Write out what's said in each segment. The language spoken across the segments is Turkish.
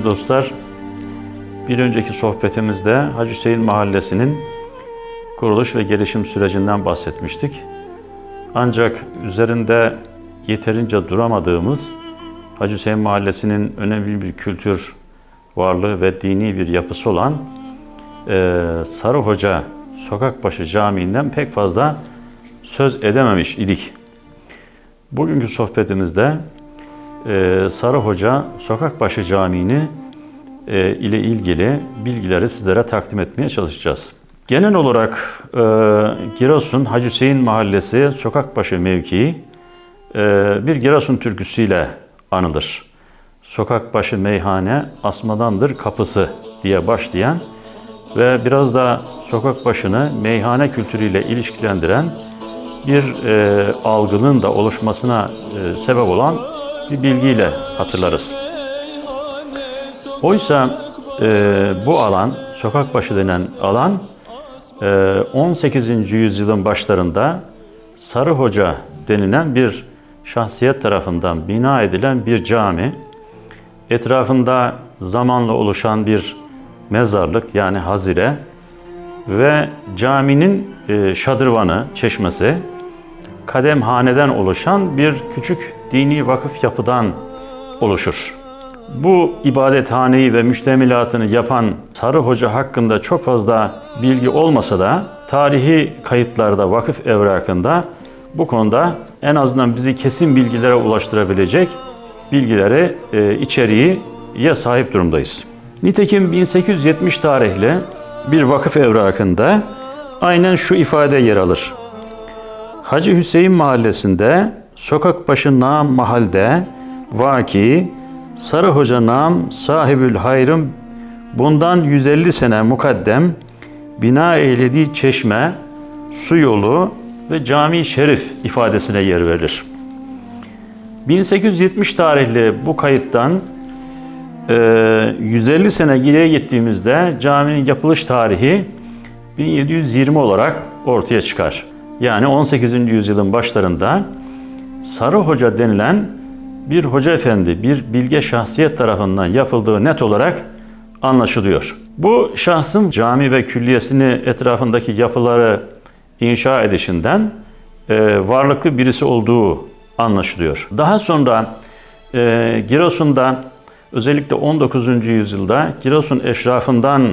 Değerli dostlar, bir önceki sohbetimizde Hacı Hüseyin Mahallesi'nin kuruluş ve gelişim sürecinden bahsetmiştik. Ancak üzerinde yeterince duramadığımız Hacı Hüseyin Mahallesi'nin önemli bir kültür varlığı ve dini bir yapısı olan eee Sarı Hoca Sokakbaşı Camii'nden pek fazla söz edememiş idik. Bugünkü sohbetimizde ee, Sarı Hoca Sokakbaşı Camii'ni e, ile ilgili bilgileri sizlere takdim etmeye çalışacağız. Genel olarak e, Giresun Hacı Hüseyin Mahallesi Sokakbaşı mevkii e, bir Giresun türküsüyle anılır. Sokakbaşı meyhane asmadandır kapısı diye başlayan ve biraz da sokak başını meyhane kültürüyle ilişkilendiren bir e, algının da oluşmasına e, sebep olan bir bilgiyle hatırlarız. Oysa e, bu alan, sokak başı denen alan e, 18. yüzyılın başlarında Sarı Hoca denilen bir şahsiyet tarafından bina edilen bir cami. Etrafında zamanla oluşan bir mezarlık yani hazire ve caminin e, şadırvanı, çeşmesi, kademhaneden oluşan bir küçük dini vakıf yapıdan oluşur. Bu ibadethaneyi ve müştemilatını yapan Sarı Hoca hakkında çok fazla bilgi olmasa da tarihi kayıtlarda, vakıf evrakında bu konuda en azından bizi kesin bilgilere ulaştırabilecek bilgileri, e, içeriği ya sahip durumdayız. Nitekim 1870 tarihli bir vakıf evrakında aynen şu ifade yer alır. Hacı Hüseyin mahallesinde sokak başı nam mahalde vaki Sarı Hoca nam sahibül hayrım bundan 150 sene mukaddem bina eylediği çeşme, su yolu ve cami şerif ifadesine yer verilir. 1870 tarihli bu kayıttan e, 150 sene geriye gittiğimizde caminin yapılış tarihi 1720 olarak ortaya çıkar. Yani 18. yüzyılın başlarında Sarı Hoca denilen bir hoca efendi, bir bilge şahsiyet tarafından yapıldığı net olarak anlaşılıyor. Bu şahsın cami ve külliyesini etrafındaki yapıları inşa edişinden e, varlıklı birisi olduğu anlaşılıyor. Daha sonra e, Giresun'da özellikle 19. yüzyılda Giresun eşrafından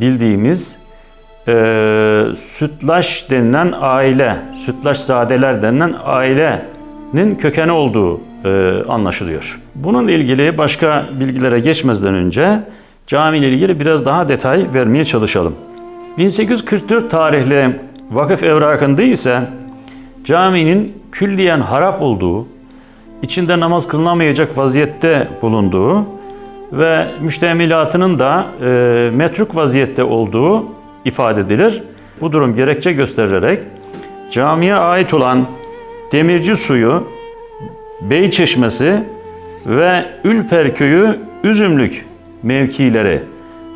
bildiğimiz e, Sütlaş denilen aile, Sütlaş zadeler denilen ailenin kökeni olduğu e, anlaşılıyor. Bununla ilgili başka bilgilere geçmezden önce cami ile ilgili biraz daha detay vermeye çalışalım. 1844 tarihli vakıf evrakında ise caminin külliyen harap olduğu, içinde namaz kılınamayacak vaziyette bulunduğu ve müştemilatının da e, metruk vaziyette olduğu ifade edilir. Bu durum gerekçe gösterilerek camiye ait olan Demirci Suyu, Bey Çeşmesi ve Ülper Köyü Üzümlük mevkileri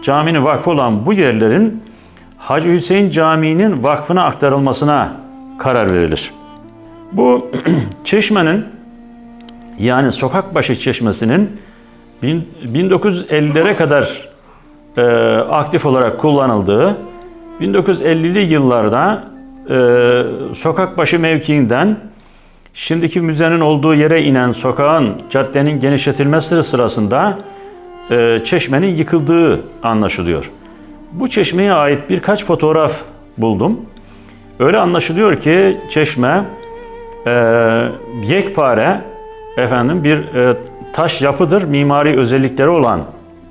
caminin vakfı olan bu yerlerin Hacı Hüseyin Camii'nin vakfına aktarılmasına karar verilir. Bu çeşmenin yani Sokakbaşı Çeşmesi'nin 1950'lere kadar e, aktif olarak kullanıldığı 1950'li yıllarda e, Sokakbaşı mevkiinden şimdiki müzenin olduğu yere inen sokağın, caddenin genişletilmesi sırasında e, çeşmenin yıkıldığı anlaşılıyor. Bu çeşmeye ait birkaç fotoğraf buldum. Öyle anlaşılıyor ki çeşme e, yekpare efendim bir e, taş yapıdır, mimari özellikleri olan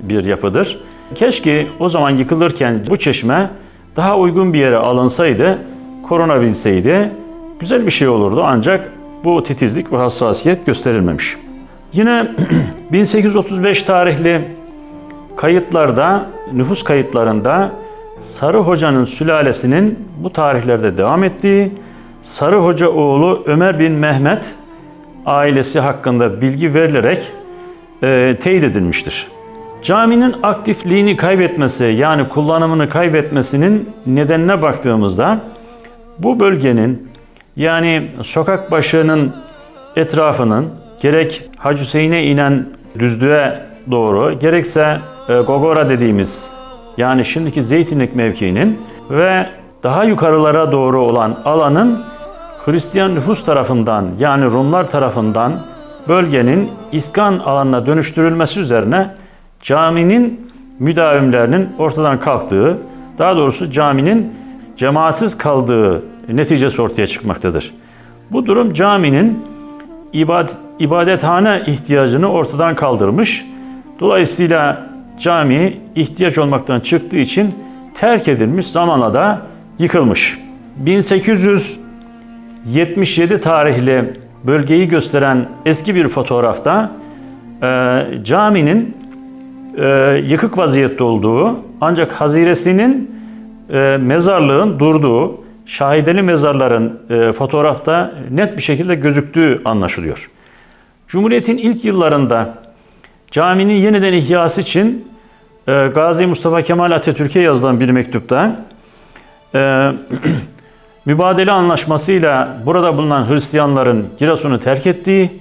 bir yapıdır. Keşke o zaman yıkılırken bu çeşme daha uygun bir yere alınsaydı, korunabilseydi güzel bir şey olurdu ancak bu titizlik ve hassasiyet gösterilmemiş. Yine 1835 tarihli kayıtlarda, nüfus kayıtlarında Sarı Hoca'nın sülalesinin bu tarihlerde devam ettiği, Sarı Hoca oğlu Ömer bin Mehmet ailesi hakkında bilgi verilerek e, teyit edilmiştir. Caminin aktifliğini kaybetmesi yani kullanımını kaybetmesinin nedenine baktığımızda bu bölgenin yani sokak başının etrafının gerek Hacı Hüseyin'e inen düzlüğe doğru gerekse e, Gogora dediğimiz yani şimdiki Zeytinlik mevkiinin ve daha yukarılara doğru olan alanın Hristiyan nüfus tarafından yani Rumlar tarafından bölgenin iskan alanına dönüştürülmesi üzerine caminin müdavimlerinin ortadan kalktığı, daha doğrusu caminin cemaatsiz kaldığı neticesi ortaya çıkmaktadır. Bu durum caminin ibadet, ibadethane ihtiyacını ortadan kaldırmış. Dolayısıyla cami ihtiyaç olmaktan çıktığı için terk edilmiş, zamanla da yıkılmış. 1877 tarihli bölgeyi gösteren eski bir fotoğrafta e, caminin e, yıkık vaziyette olduğu ancak haziresinin e, mezarlığın durduğu, şahideli mezarların e, fotoğrafta net bir şekilde gözüktüğü anlaşılıyor. Cumhuriyet'in ilk yıllarında caminin yeniden ihyası için e, Gazi Mustafa Kemal Atatürk'e yazılan bir mektupta e, mübadele anlaşmasıyla burada bulunan Hristiyanların Giresun'u terk ettiği,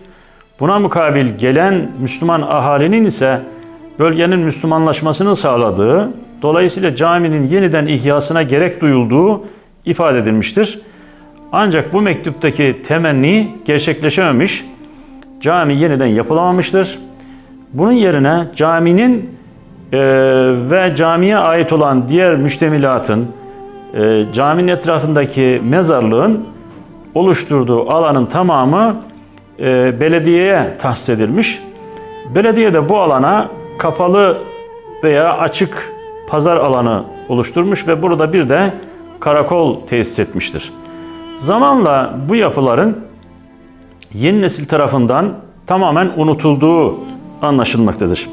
buna mukabil gelen Müslüman ahalinin ise bölgenin Müslümanlaşmasını sağladığı, dolayısıyla caminin yeniden ihyasına gerek duyulduğu ifade edilmiştir. Ancak bu mektuptaki temenni gerçekleşememiş, cami yeniden yapılamamıştır. Bunun yerine caminin e, ve camiye ait olan diğer müştemilatın, e, caminin etrafındaki mezarlığın oluşturduğu alanın tamamı e, belediyeye tahsis edilmiş. Belediye de bu alana kapalı veya açık pazar alanı oluşturmuş ve burada bir de karakol tesis etmiştir. Zamanla bu yapıların yeni nesil tarafından tamamen unutulduğu anlaşılmaktadır.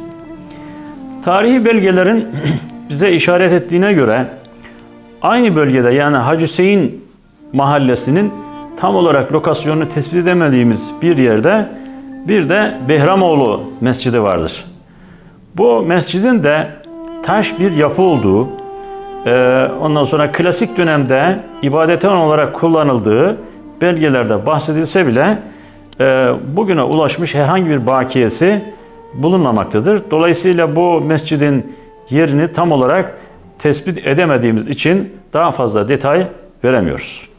Tarihi belgelerin bize işaret ettiğine göre aynı bölgede yani Hacı Hüseyin mahallesinin tam olarak lokasyonunu tespit edemediğimiz bir yerde bir de Behramoğlu Mescidi vardır. Bu mescidin de taş bir yapı olduğu, ondan sonra klasik dönemde ibadethane olarak kullanıldığı belgelerde bahsedilse bile e, bugüne ulaşmış herhangi bir bakiyesi bulunmamaktadır. Dolayısıyla bu mescidin yerini tam olarak tespit edemediğimiz için daha fazla detay veremiyoruz.